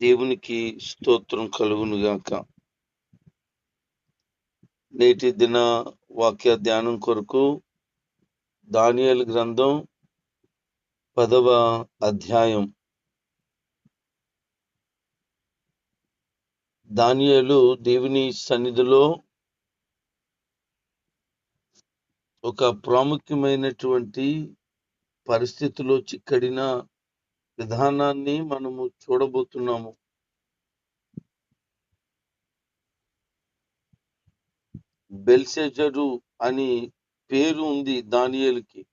దేవునికి స్తోత్రం కలుగును గాక నేటి దిన వాక్య ధ్యానం కొరకు దానియల్ గ్రంథం పదవ అధ్యాయం. దానియలు దేవుని సన్నిధిలో ఒక ప్రాముఖ్యమైనటువంటి పరిస్థితిలో చిక్కడిన విధానాన్ని మనము చూడబోతున్నాము. బెల్సెజరు అని పేరు ఉంది దానియలకి.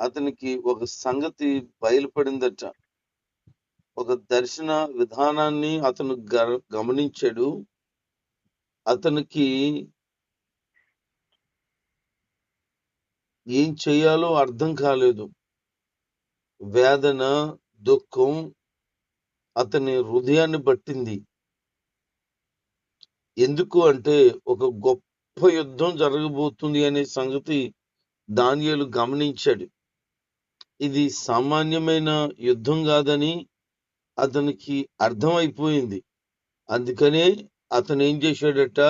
అతనికి ఒక సంగతి బయలుపడిందట. ఒక దర్శన విధానాన్ని అతను గ- గమనించాడు. అతనికి ఏం చేయాలో అర్థం కాలేదు. వేదన దుఃఖం అతని హృదయాన్ని పట్టింది. ఎందుకు అంటే ఒక గొప్ప యుద్ధం జరగబోతుంది అనే సంగతి దానియలు గమనించాడు. ఇది సామాన్యమైన యుద్ధం కాదని అతనికి అర్థమైపోయింది. అందుకనే అతను ఏం చేశాడట?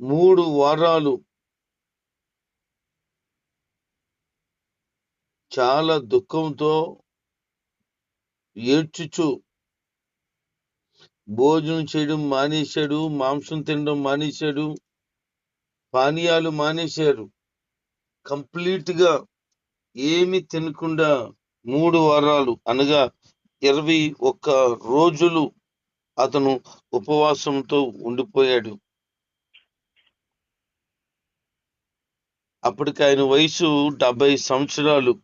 మూడు వారాలు చాలా దుఃఖంతో ఏడ్చుచు భోజనం చేయడం మానేశాడు మాంసం తినడం మానేశాడు పానీయాలు మానేశారు. కంప్లీట్గా ఏమి తినకుండా మూడు వారాలు అనగా ఇరవై ఒక్క రోజులు అతను ఉపవాసంతో ఉండిపోయాడు. అప్పటికి ఆయన వయసు డెబ్బై సంవత్సరాలు.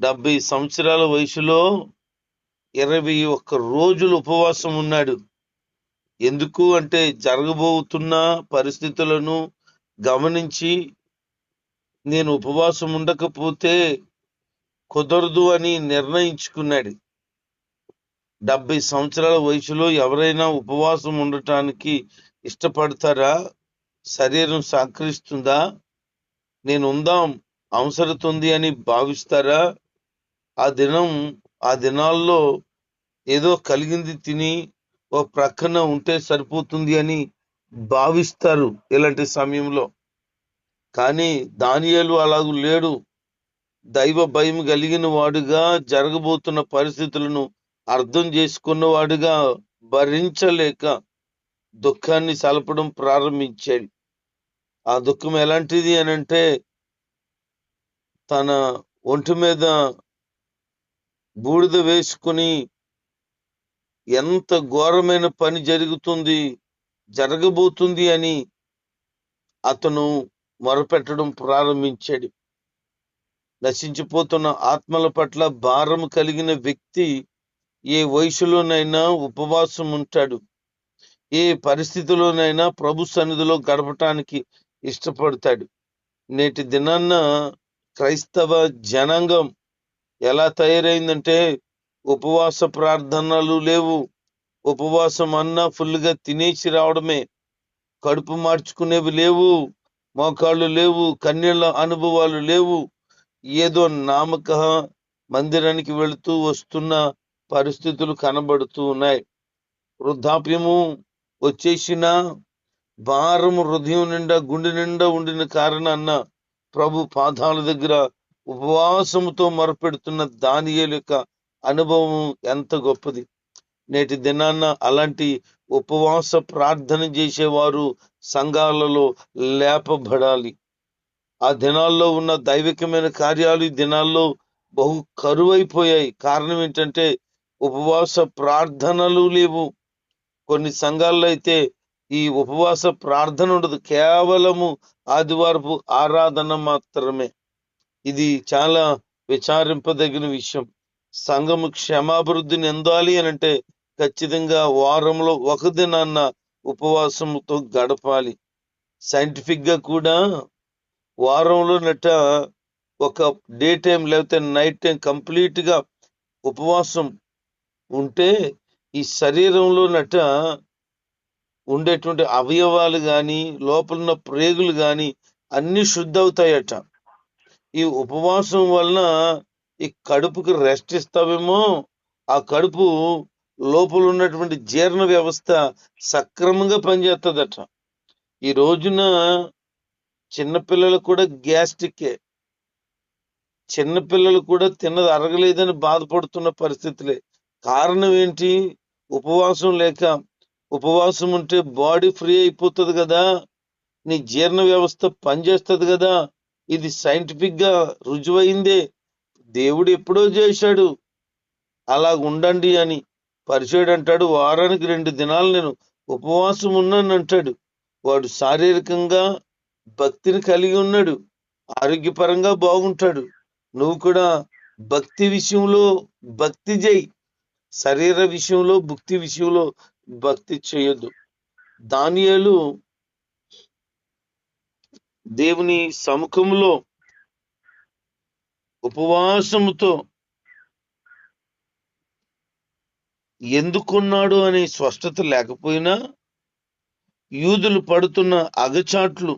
డెబ్బై సంవత్సరాల వయసులో ఇరవై ఒక్క రోజులు ఉపవాసం ఉన్నాడు. ఎందుకు అంటే జరగబోతున్న పరిస్థితులను గమనించి నేను ఉపవాసం ఉండకపోతే కుదరదు అని నిర్ణయించుకున్నాడు. డెబ్బై సంవత్సరాల వయసులో ఎవరైనా ఉపవాసం ఉండటానికి ఇష్టపడతారా? శరీరం సహకరిస్తుందా నేను ఉందాం అవసరతుంది అని భావిస్తారా? ఆ దినం ఆ దినాల్లో ఏదో కలిగింది తిని ఓ ప్రక్కన ఉంటే సరిపోతుంది అని భావిస్తారు ఇలాంటి సమయంలో. కానీ దానియాలు అలాగూ లేడు. దైవ భయం కలిగిన వాడుగా జరగబోతున్న పరిస్థితులను అర్థం చేసుకున్న వాడుగా భరించలేక దుఃఖాన్ని సలపడం ప్రారంభించాడు. ఆ దుఃఖం ఎలాంటిది అని అంటే తన ఒంటి మీద బూడిద వేసుకుని ఎంత ఘోరమైన పని జరుగుతుంది జరగబోతుంది అని అతను మొరపెట్టడం ప్రారంభించాడు. నశించిపోతున్న ఆత్మల పట్ల భారం కలిగిన వ్యక్తి ఏ వయసులోనైనా ఉపవాసం ఉంటాడు. ఏ పరిస్థితిలోనైనా ప్రభు సన్నిధిలో గడపటానికి ఇష్టపడతాడు. నేటి దినాన్న క్రైస్తవ జనాంగం ఎలా తయారైందంటే ఉపవాస ప్రార్థనలు లేవు. ఉపవాసం అన్నా ఫుల్గా తినేసి రావడమే. కడుపు మార్చుకునేవి లేవు మోకాళ్ళు లేవు కన్యల అనుభవాలు లేవు. ఏదో నామక మందిరానికి వెళుతూ వస్తున్న పరిస్థితులు కనబడుతూ ఉన్నాయి. వృద్ధాప్యము వచ్చేసిన భారము హృదయం నిండా గుండె నిండా ఉండిన కారణాన్న ప్రభు పాదాల దగ్గర ఉపవాసముతో మొరపెడుతున్న దానియేలు యొక్క అనుభవం ఎంత గొప్పది. నేటి దినాన్న అలాంటి ఉపవాస ప్రార్థన చేసేవారు సంఘాలలో లేపబడాలి. ఆ దినాల్లో ఉన్న దైవికమైన కార్యాలు ఈ దినాల్లో బహు కరువైపోయాయి. కారణం ఏంటంటే ఉపవాస ప్రార్థనలు లేవు. కొన్ని సంఘాల్లో అయితే ఈ ఉపవాస ప్రార్థన ఉండదు. కేవలము ఆదివారపు ఆరాధన మాత్రమే. ఇది చాలా విచారింపదగిన విషయం. సంఘము క్షమాభివృద్ధిని ఎందాలి అని అంటే ఖచ్చితంగా వారంలో ఒక దినాన్న ఉపవాసంతో గడపాలి. సైంటిఫిక్గా కూడా వారంలో నట ఒక డే టైం లేకపోతే నైట్ టైం కంప్లీట్గా ఉపవాసం ఉంటే ఈ శరీరంలో నట ఉండేటువంటి అవయవాలు కానీ లోపల ఉన్న ప్రేగులు కానీ అన్ని శుద్ధి అవుతాయట ఈ ఉపవాసం వలన ఈ కడుపుకి రెస్ట్ ఇస్తావేమో ఆ కడుపు లోపల ఉన్నటువంటి జీర్ణ వ్యవస్థ సక్రమంగా పనిచేస్తుందట ఈ రోజున చిన్నపిల్లలు కూడా గ్యాస్ట్రిక్కే. చిన్నపిల్లలు కూడా తిన్నది అరగలేదని బాధపడుతున్న పరిస్థితులే. కారణం ఏంటి? ఉపవాసం లేక ఉపవాసం ఉంటే బాడీ ఫ్రీ అయిపోతుంది కదా నీ జీర్ణ వ్యవస్థ పనిచేస్తుంది కదా ఇది సైంటిఫిక్గా రుజువైందే. దేవుడు ఎప్పుడో చేశాడు. అలా ఉండండి అని పరిచయుడు అంటాడు. వారానికి రెండు దినాలు నేను ఉపవాసం ఉన్నాను అంటాడు. వాడు శారీరకంగా భక్తిని కలిగి ఉన్నాడు. ఆరోగ్యపరంగా బాగుంటాడు. నువ్వు కూడా భక్తి విషయంలో భక్తి చేయి. శరీర విషయంలో భక్తి విషయంలో భక్తి చేయొద్దు. దానియాలు దేవుని సముఖంలో ఉపవాసముతో ఎందుకున్నాడు అనే స్పష్టత లేకపోయినా యూదులు పడుతున్న అగచాట్లు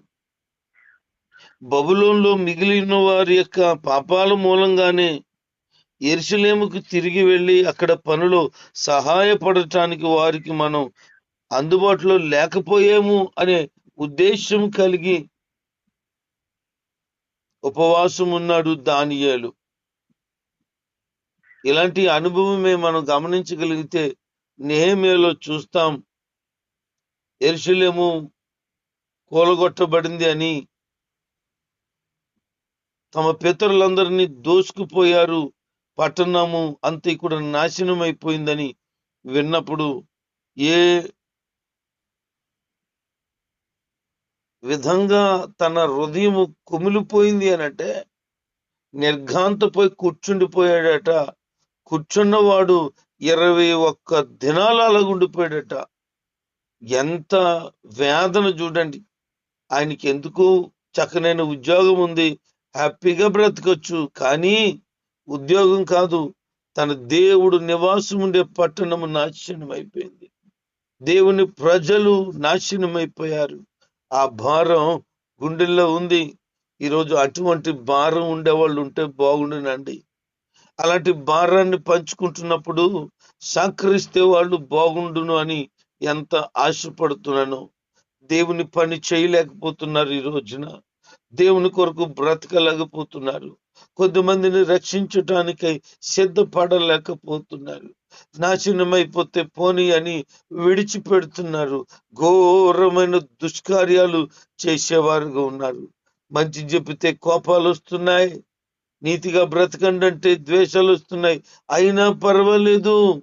బబులోన్లో మిగిలిన వారి యొక్క పాపాల మూలంగానే ఎరుసలేముకు తిరిగి వెళ్ళి అక్కడ పనులు సహాయపడటానికి వారికి మనం అందుబాటులో లేకపోయాము అనే ఉద్దేశం కలిగి ఉపవాసం ఉన్నాడు దానియాలు. ఇలాంటి అనుభవమే మనం గమనించగలిగితే నేహమేలో చూస్తాం ఎరుసలేము కూలగొట్టబడింది అని తమ పితరులందరినీ దోసుకుపోయారు పట్టణము అంతా కూడా నాశనం అయిపోయిందని విన్నప్పుడు ఏ విధంగా తన హృదయము కుమిలిపోయింది అనంటే నిర్ఘాంతపోయి కూర్చుండిపోయాడట. కూర్చున్నవాడు ఇరవై ఒక్క దినాలు అలాగుండిపోయాడట ఎంత వేదన చూడండి. ఆయనకి ఎందుకు చక్కనైన ఉద్యోగం ఉంది. హ్యాపీగా బ్రతకచ్చు. కానీ ఉద్యోగం కాదు. తన దేవుడు నివాసం ఉండే పట్టణము నాశనం అయిపోయింది దేవుని ప్రజలు నాశనం అయిపోయారు ఆ భారం గుండెల్లో ఉంది. ఈరోజు అటువంటి భారం ఉండేవాళ్ళు ఉంటే బాగుండునండి. అలాంటి భారాన్ని పంచుకుంటున్నప్పుడు సహకరిస్తే వాళ్ళు బాగుండును అని ఎంత ఆశపడుతున్నాను. దేవుని పని చేయలేకపోతున్నారు ఈ రోజున. దేవుని కొరకు బ్రతకలేకపోతున్నారు. కొద్దిమందిని రక్షించటానికై సిద్ధపడలేకపోతున్నారు. నాశనమైపోతే పోని అని విడిచిపెడుతున్నారు. ఘోరమైన దుష్కార్యాలు చేసేవారుగా ఉన్నారు. మంచి చెబితే కోపాలు వస్తున్నాయి. నీతిగా బ్రతకండి అంటే ద్వేషాలు వస్తున్నాయి. అయినా పర్వాలేదు.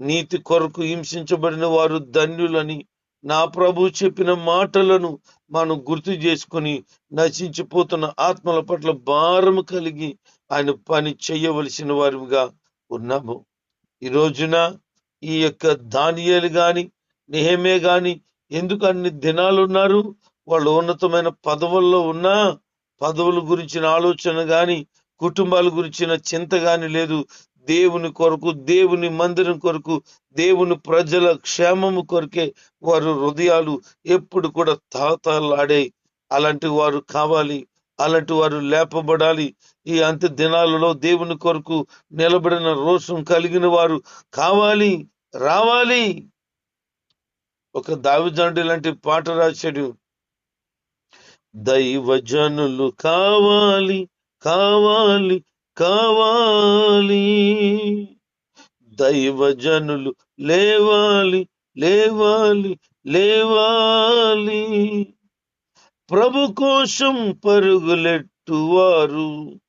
నీతి కొరకు హింసించబడిన వారు ధన్యులని నా ప్రభు చెప్పిన మాటలను మనం గుర్తు చేసుకొని నశించిపోతున్న ఆత్మల పట్ల భారం కలిగి ఆయన పని చేయవలసిన వారిగా ఉన్నాము. ఈ రోజున ఈ యొక్క దానియాలు గాని నిహమే గాని ఎందుకు అన్ని దినాలు ఉన్నారు? వాళ్ళు ఉన్నతమైన పదవుల్లో ఉన్నా పదవుల గురించిన ఆలోచన గాని కుటుంబాల గురించిన చింత గాని లేదు. దేవుని కొరకు దేవుని మందిరం కొరకు దేవుని ప్రజల క్షేమము కొరకే వారు హృదయాలు ఎప్పుడు కూడా తాతాలాడే అలాంటి వారు కావాలి అలాంటి వారు లేపబడాలి. ఈ అంత్య దినాలలో దేవుని కొరకు నిలబడిన రోషం కలిగిన వారు కావాలి రావాలి. ఒక దావిజండి లాంటి పాట రాశాడు. దైవజనులు కావాలి కావాలి. కావాలి. దైవజనులు లేవాలి లేవాలి లేవాలి. ప్రభు కోసం పరుగులెట్టువారు.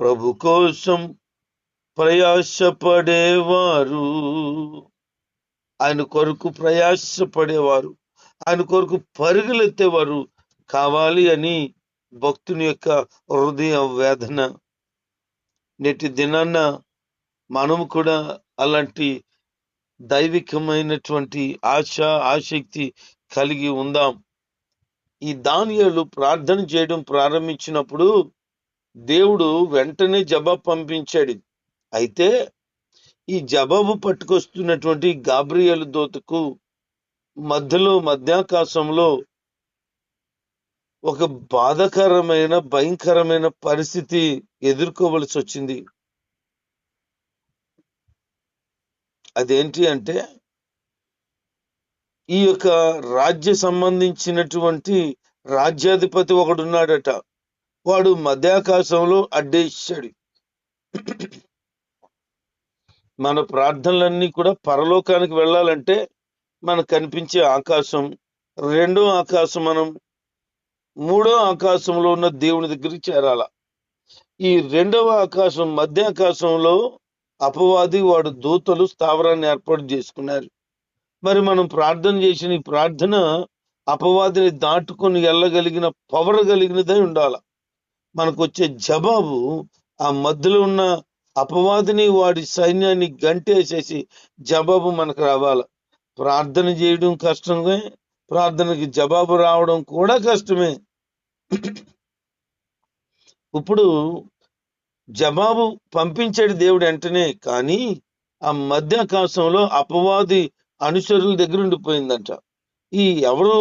ప్రభు కోసం ప్రయాసపడేవారు. ఆయన కొరకు ప్రయాసపడేవారు. ఆయన కొరకు పరుగులెత్తేవారు కావాలి అని భక్తుని యొక్క హృదయ వేదన నేటి దినాన్న మనము కూడా అలాంటి దైవికమైనటువంటి ఆశ ఆసక్తి కలిగి ఉందాం. ఈ దానియాలు ప్రార్థన చేయడం ప్రారంభించినప్పుడు దేవుడు వెంటనే జవాబు పంపించాడు. అయితే ఈ జవాబు పట్టుకొస్తున్నటువంటి గాబ్రియలు దోతకు మధ్యలో మధ్యాకాశంలో ఒక బాధకరమైన భయంకరమైన పరిస్థితి ఎదుర్కోవలసి వచ్చింది. అదేంటి అంటే ఈ యొక్క రాజ్య సంబంధించినటువంటి రాజ్యాధిపతి ఒకడున్నాడట. వాడు మధ్యాకాశంలో అడ్డేశాడు. మన ప్రార్థనలన్నీ కూడా పరలోకానికి వెళ్ళాలంటే మనకు కనిపించే ఆకాశం రెండో ఆకాశం మనం మూడో ఆకాశంలో ఉన్న దేవుని దగ్గరికి చేరాల. ఈ రెండవ ఆకాశం మధ్య ఆకాశంలో అపవాది వాడు దూతలు స్థావరాన్ని ఏర్పాటు చేసుకున్నారు. మరి మనం ప్రార్థన చేసిన ఈ ప్రార్థన అపవాదిని దాటుకొని వెళ్ళగలిగిన పవర్ కలిగినదై ఉండాల. మనకు వచ్చే జవాబు ఆ మధ్యలో ఉన్న అపవాదిని వాడి సైన్యాన్ని గంటేసేసి జవాబు మనకు రావాలి. ప్రార్థన చేయడం కష్టమే ప్రార్థనకి జవాబు రావడం కూడా కష్టమే. ఇప్పుడు జవాబు పంపించాడు దేవుడు వెంటనే కానీ ఆ మధ్యాకాశంలో అపవాది అనుచరుల దగ్గర ఉండిపోయిందంట. ఈ ఎవరు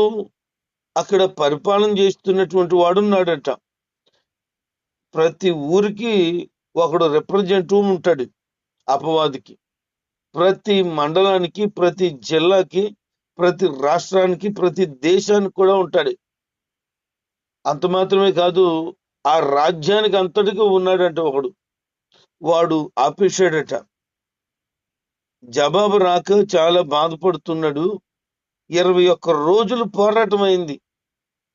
అక్కడ పరిపాలన చేస్తున్నటువంటి వాడున్నాడట ప్రతి ఊరికి ఒకడు రిప్రజెంటేటివ్ ఉంటాడు అపవాదికి. ప్రతి మండలానికి ప్రతి జిల్లాకి ప్రతి రాష్ట్రానికి ప్రతి దేశానికి కూడా ఉంటాడు. అంత మాత్రమే కాదు ఆ రాజ్యానికి అంతటికి ఉన్నాడంట ఒకడు. వాడు ఆపేశాడట. జవాబు రాక చాలా బాధపడుతున్నాడు. ఇరవై ఒక్క రోజులు పోరాటం అయింది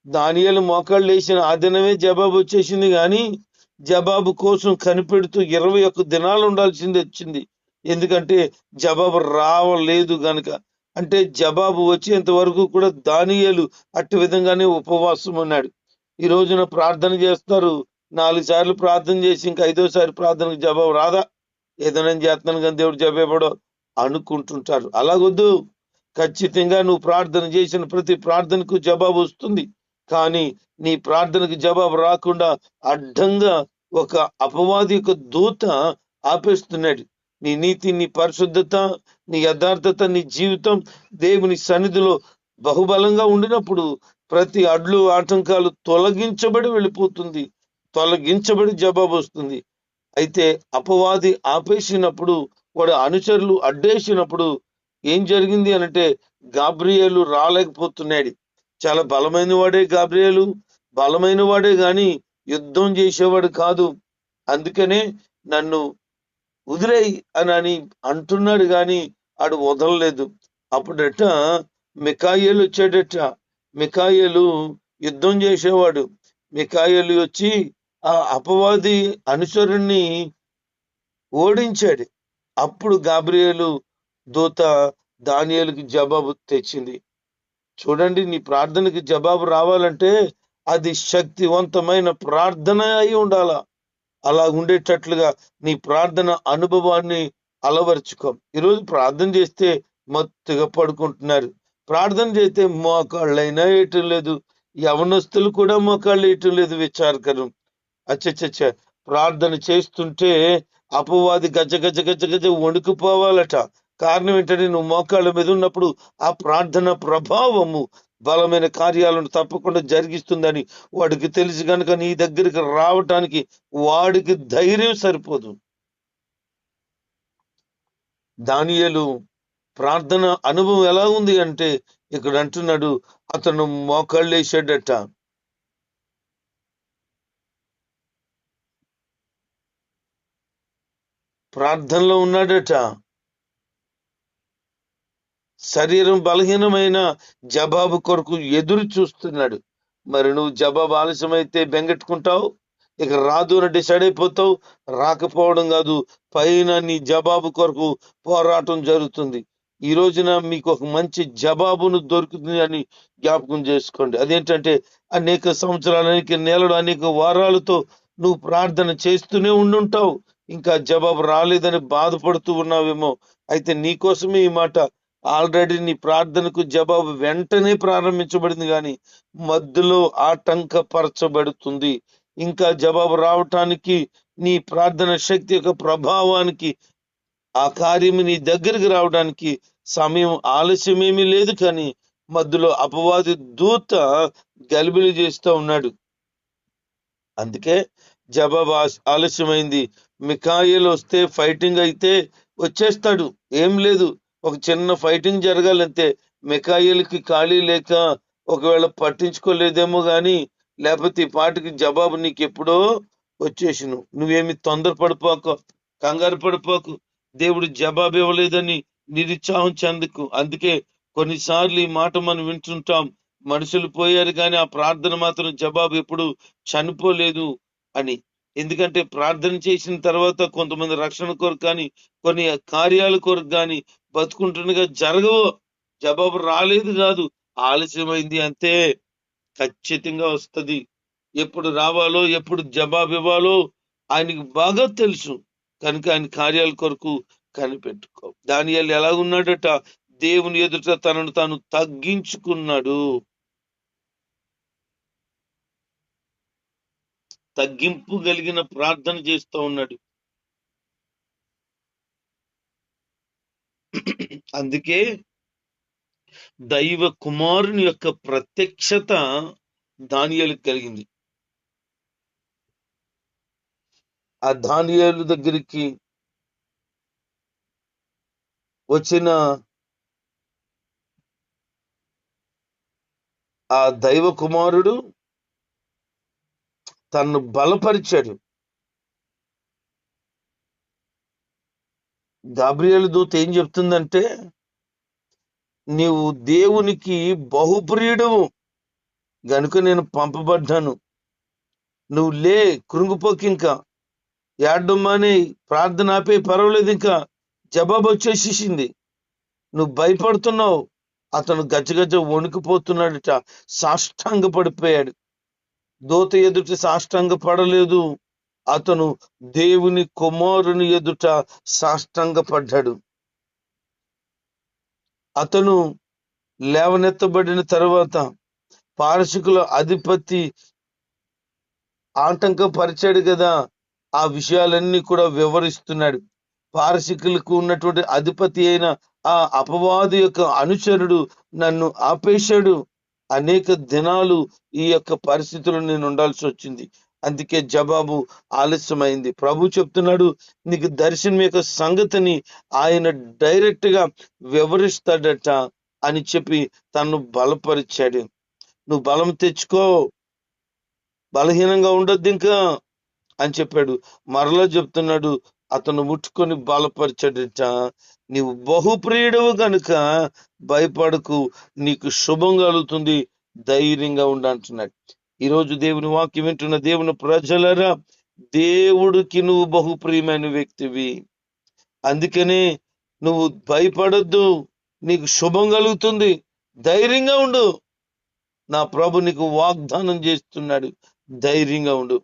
దానియాలు మోకాళ్ళు వేసిన ఆ దినమే జవాబు వచ్చేసింది కానీ జవాబు కోసం కనిపెడుతూ ఇరవై ఒక్క దినాలు ఉండాల్సింది వచ్చింది. ఎందుకంటే జవాబు రావలేదు గనక. అంటే జవాబు వచ్చేంత వరకు కూడా దానియాలు అట్టి విధంగానే ఉపవాసం ఉన్నాడు ఈ రోజున ప్రార్థన చేస్తారు నాలుగు సార్లు ప్రార్థన చేసి ఇంకా ఐదోసారి ప్రార్థనకు జవాబు రాదా? ఏదైనా చేస్తున్నాను కానీ దేవుడు జవాబడో అనుకుంటుంటారు. అలాగొద్దు. ఖచ్చితంగా నువ్వు ప్రార్థన చేసిన ప్రతి ప్రార్థనకు జవాబు వస్తుంది. కానీ నీ ప్రార్థనకు జవాబు రాకుండా అడ్డంగా ఒక అపవాది యొక్క దూత ఆపేస్తున్నాడు. నీ నీతి నీ పరిశుద్ధత నీ యథార్థత నీ జీవితం దేవుని సన్నిధిలో బహుబలంగా ఉండినప్పుడు ప్రతి అడ్లు ఆటంకాలు తొలగించబడి వెళ్ళిపోతుంది. తొలగించబడి జవాబు వస్తుంది. అయితే అపవాది ఆపేసినప్పుడు వాడు అనుచరులు అడ్డేసినప్పుడు ఏం జరిగింది అనంటే గాబ్రియేలు రాలేకపోతున్నాడు. చాలా బలమైన వాడే గాబ్రియేలు బలమైన వాడే గాని యుద్ధం చేసేవాడు కాదు. అందుకనే నన్ను వదిలేయి అని అని అంటున్నాడు గాని ఆడు వదలలేదు. అప్పుడట మికాయేలు వచ్చాడట. మికాయేలు యుద్ధం చేసేవాడు. మికాయేలు వచ్చి ఆ అపవాది అనుచరుణ్ణి ఓడించాడు. అప్పుడు గాబ్రియేలు దూత దానియలకు జవాబు తెచ్చింది. చూడండి నీ ప్రార్థనకి జవాబు రావాలంటే అది శక్తివంతమైన ప్రార్థన అయి ఉండాల? అలా ఉండేటట్లుగా నీ ప్రార్థన అనుభవాన్ని అలవర్చుకో. ఈరోజు ప్రార్థన చేస్తే మత్తుగా పడుకుంటున్నారు. ప్రార్థన చేస్తే మోకాళ్ళైనా వేయటం లేదు. యవనస్తులు కూడా మోకాళ్ళు వేయటం లేదు విచారకరం. అచ్చచ్చచ్చ. ప్రార్థన చేస్తుంటే అపవాది గజ గజ గజ గజ వణుకుపోవాలట. కారణం ఏంటంటే నువ్వు మోకాళ్ళ మీద ఉన్నప్పుడు ఆ ప్రార్థన ప్రభావము బలమైన కార్యాలను తప్పకుండా జరిగిస్తుందని వాడికి తెలిసి కనుక నీ దగ్గరికి రావటానికి వాడికి ధైర్యం సరిపోదు. దానియలు ప్రార్థన అనుభవం ఎలా ఉంది అంటే ఇక్కడ అంటున్నాడు అతను మోకాళ్ళు వేసాడట ప్రార్థనలో ఉన్నాడట. శరీరం బలహీనమైన జవాబు కొరకు ఎదురు చూస్తున్నాడు. మరి నువ్వు జవాబు ఆలస్యమైతే బెంగెట్టుకుంటావు? ఇక రాదు అని డిసైడ్ అయిపోతావు? రాకపోవడం కాదు పైన నీ జవాబు కొరకు పోరాటం జరుగుతుంది. ఈ రోజున మీకు ఒక మంచి జవాబును దొరుకుతుంది అని జ్ఞాపకం చేసుకోండి. అదేంటంటే అనేక సంవత్సరాలు అనేక నెలలు అనేక వారాలతో నువ్వు ప్రార్థన చేస్తూనే ఉండుంటావు. ఇంకా జవాబు రాలేదని బాధపడుతూ ఉన్నావేమో. అయితే నీకోసమే ఈ మాట. ఆల్రెడీ నీ ప్రార్థనకు జవాబు వెంటనే ప్రారంభించబడింది కానీ మధ్యలో ఆటంకపరచబడుతుంది. ఇంకా జవాబు రావటానికి నీ ప్రార్థన శక్తి యొక్క ప్రభావానికి ఆ కార్యం నీ దగ్గరికి రావడానికి సమయం ఆలస్యమేమీ లేదు కానీ మధ్యలో అపవాది దూత గలిబిలి చేస్తూ ఉన్నాడు. అందుకే జవాబు ఆలస్యమైంది. మికాయిల్ వస్తే ఫైటింగ్ అయితే వచ్చేస్తాడు. ఏం లేదు. ఒక చిన్న ఫైటింగ్ జరగాలంటే మికాయిలకి ఖాళీ లేక ఒకవేళ పట్టించుకోలేదేమో కానీ లేకపోతే ఈ పాటికి జవాబు నీకు ఎప్పుడో వచ్చేసిను. నువ్వేమి తొందర పడిపోకు కంగారు పడిపోకు. దేవుడు జవాబు ఇవ్వలేదని నిరుత్సాహం చెందకు. అందుకే కొన్నిసార్లు ఈ మాట మనం వింటుంటాం మనుషులు పోయారు కానీ ఆ ప్రార్థన మాత్రం జవాబు ఎప్పుడు చనిపోలేదు అని. ఎందుకంటే ప్రార్థన చేసిన తర్వాత కొంతమంది రక్షణ కొరకు కానీ కొన్ని కార్యాల కొరకు కానీ బతుకుంటుండగా జరగవు. జవాబు రాలేదు కాదు. ఆలస్యమైంది అంతే. ఖచ్చితంగా వస్తది. ఎప్పుడు రావాలో ఎప్పుడు జవాబు ఇవ్వాలో ఆయనకి బాగా తెలుసు. కనుక ఆయన కార్యాల కొరకు కనిపెట్టుకో. దానియాలు ఎలాగున్నాడట? దేవుని ఎదుట తనను తాను తగ్గించుకున్నాడు. తగ్గింపు కలిగిన ప్రార్థన చేస్తూ ఉన్నాడు. అందుకే దైవ కుమారుని యొక్క ప్రత్యక్షత దానియాలకు కలిగింది. ఆ దానియాలు దగ్గరికి వచ్చిన ఆ దైవ కుమారుడు తన్ను బలపరిచాడు. గాబ్రియల్ దూత ఏం చెప్తుందంటే నీవు దేవునికి బహుప్రియుడవు. గనుక నేను పంపబడ్డాను. నువ్వు లే కృంగిపోకి ఇంకా. ఏడ్డమ్మని ప్రార్థన ఆపే పర్వాలేదు ఇంకా. జవాబు వచ్చేసేసింది. నువ్వు భయపడుతున్నావు. అతను గజగజ వణుకుపోతున్నాడట. సాష్టాంగ పడిపోయాడు దూత ఎదుట సాష్టాంగ పడలేదు అతను దేవుని కుమారుని ఎదుట సాష్టాంగ పడ్డాడు అతను లేవనెత్తబడిన తర్వాత పారసికుల అధిపతి ఆటంకపరిచాడు కదా. ఆ విషయాలన్నీ కూడా వివరిస్తున్నాడు. పారసికులకు ఉన్నటువంటి అధిపతి అయిన ఆ అపవాది యొక్క అనుచరుడు నన్ను ఆపేశాడు. అనేక దినాలు ఈ యొక్క పరిస్థితుల్లో నేను ఉండాల్సి వచ్చింది. అందుకే జవాబు ఆలస్యమైంది. ప్రభు చెప్తున్నాడు నీకు దర్శనం యొక్క సంగతిని ఆయన డైరెక్ట్గా వివరిస్తాడట అని చెప్పి తను బలపరిచాడు. నువ్వు బలం తెచ్చుకో బలహీనంగా ఉండొద్దు ఇంకా అని చెప్పాడు. మరలా చెప్తున్నాడు అతను ముట్టుకొని బలపరచడట నీవు బహుప్రియుడవు గనుక భయపడకు. నీకు శుభం కలుగుతుంది. ధైర్యంగా ఉండంటున్నాడు ఈరోజు దేవుని వాక్యం వింటున్న దేవుని ప్రజలరా దేవుడికి నువ్వు బహుప్రియమైన వ్యక్తివి. అందుకనే నువ్వు భయపడొద్దు. నీకు శుభం కలుగుతుంది. ధైర్యంగా ఉండు. నా ప్రభు నీకు వాగ్దానం చేస్తున్నాడు. ధైర్యంగా ఉండు.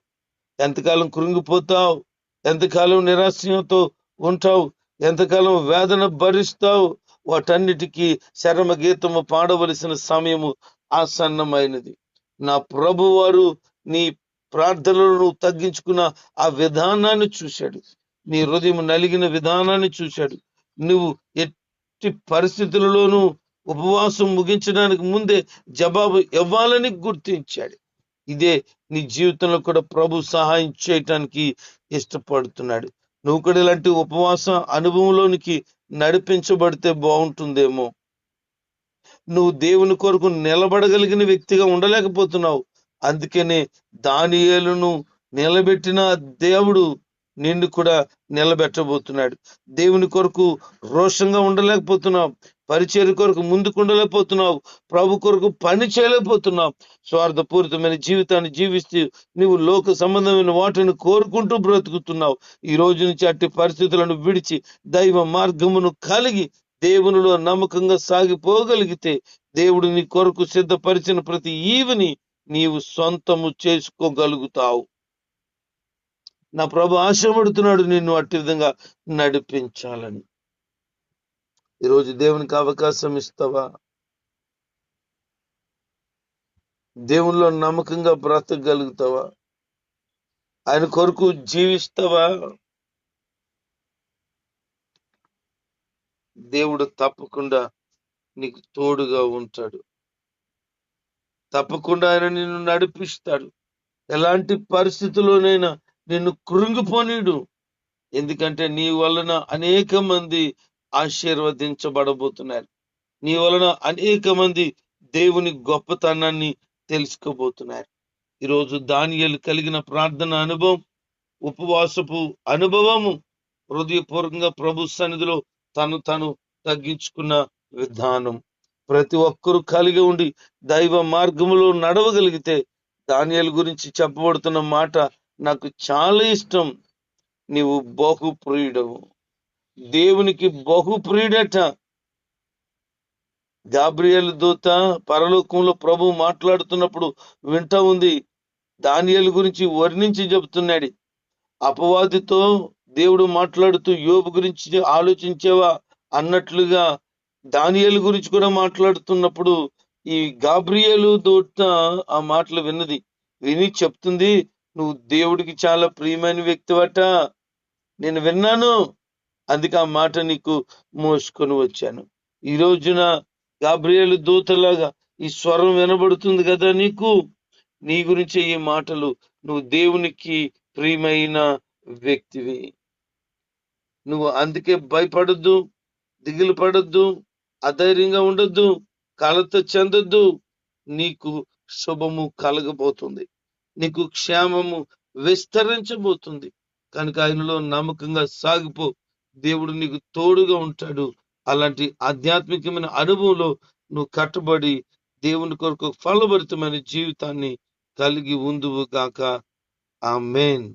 ఎంతకాలం కృంగిపోతావు? ఎంతకాలం నిరాశయంతో ఉంటావు? ఎంతకాలం వేదన భరిస్తావు? వాటన్నిటికీ శరమ గీతము పాడవలసిన సమయము ఆసన్నమైనది. నా ప్రభువారు నీ ప్రార్థనలను తగ్గించుకున్న ఆ విధానాన్ని చూశాడు. నీ హృదయం నలిగిన విధానాన్ని చూశాడు. నువ్వు ఎట్టి పరిస్థితులలోనూ ఉపవాసం ముగించడానికి ముందే జవాబు ఇవ్వాలని గుర్తించాడు. ఇదే నీ జీవితంలో కూడా ప్రభు సహాయం చేయటానికి ఇష్టపడుతున్నాడు. నువ్వు కూడా ఇలాంటి ఉపవాసం అనుభవంలోనికి నడిపించబడితే బాగుంటుందేమో. నువ్వు దేవుని కొరకు నిలబడగలిగిన వ్యక్తిగా ఉండలేకపోతున్నావు. అందుకనే దానియేలును నిలబెట్టిన దేవుడు నిన్ను కూడా నిలబెట్టబోతున్నాడు. దేవుని కొరకు రోషంగా ఉండలేకపోతున్నావు. పరిచయ కొరకు ముందుకుండలేకపోతున్నావు ప్రభు కొరకు పని చేయలేకపోతున్నావు. స్వార్థపూరితమైన జీవితాన్ని జీవిస్తూ నువ్వు లోక సంబంధమైన వాటిని కోరుకుంటూ బ్రతుకుతున్నావు. ఈ రోజు నుంచి అట్టి పరిస్థితులను విడిచి దైవ మార్గమును కలిగి దేవునిలో నమ్మకంగా సాగిపోగలిగితే దేవుడు నీ కొరకు సిద్ధపరిచిన ప్రతి ఈవిని నీవు సొంతము చేసుకోగలుగుతావు. నా ప్రభు ఆశపడుతున్నాడు నిన్ను అట్టి విధంగా నడిపించాలని. ఈరోజు దేవునికి అవకాశం ఇస్తావా? దేవుల్లో నమ్మకంగా బ్రతకగలుగుతావా? ఆయన కొరకు జీవిస్తావా? దేవుడు తప్పకుండా నీకు తోడుగా ఉంటాడు. తప్పకుండా ఆయన నిన్ను నడిపిస్తాడు. ఎలాంటి పరిస్థితుల్లోనైనా నిన్ను కృంగిపోనీడు. ఎందుకంటే నీ వలన అనేక మంది ఆశీర్వదించబడబోతున్నారు. నీ వలన అనేక మంది దేవుని గొప్పతనాన్ని తెలుసుకోబోతున్నారు. ఈరోజు దానియలు కలిగిన ప్రార్థన అనుభవం ఉపవాసపు అనుభవము హృదయపూర్వకంగా ప్రభు సన్నిధిలో తను తను తగ్గించుకున్న విధానం. ప్రతి ఒక్కరూ కలిగి ఉండి దైవ మార్గములో నడవగలిగితే దానియలు గురించి చెప్పబడుతున్న మాట నాకు చాలా ఇష్టం. నీవు బహుప్రియుడవు. దేవునికి బహు ప్రియుడట. గాబ్రియల్ దూత పరలోకంలో ప్రభు మాట్లాడుతున్నప్పుడు వింటా ఉంది. దానియల్ గురించి వర్ణించి చెబుతున్నాడు. అపవాదితో దేవుడు మాట్లాడుతూ యోబు గురించి ఆలోచించేవా? అన్నట్లుగా దానియల్ గురించి కూడా మాట్లాడుతున్నప్పుడు ఈ గాబ్రియలు దూత ఆ మాటలు విన్నది. విని చెప్తుంది నువ్వు దేవుడికి చాలా ప్రియమైన వ్యక్తివట. నేను విన్నాను. అందుకే ఆ మాట నీకు మోసుకొని వచ్చాను. ఈ రోజున గాబ్రియలు దూతలాగా ఈ స్వరం వినబడుతుంది కదా నీకు? నీ గురించి ఈ మాటలు నువ్వు దేవునికి ప్రియమైన వ్యక్తివి. నువ్వు అందుకే భయపడద్దు దిగులు పడద్దు అధైర్యంగా ఉండొద్దు కలత చెందొద్దు. నీకు శుభము కలగబోతుంది. నీకు క్షేమము విస్తరించబోతుంది. కనుక ఆయనలో నమ్మకంగా సాగిపో. దేవుడు నీకు తోడుగా ఉంటాడు. అలాంటి ఆధ్యాత్మికమైన అనుభవంలో నువ్వు కట్టుబడి దేవుని కొరకు ఫలభరితమైన జీవితాన్ని కలిగి ఉందువు గాక. ఆ మెయిన్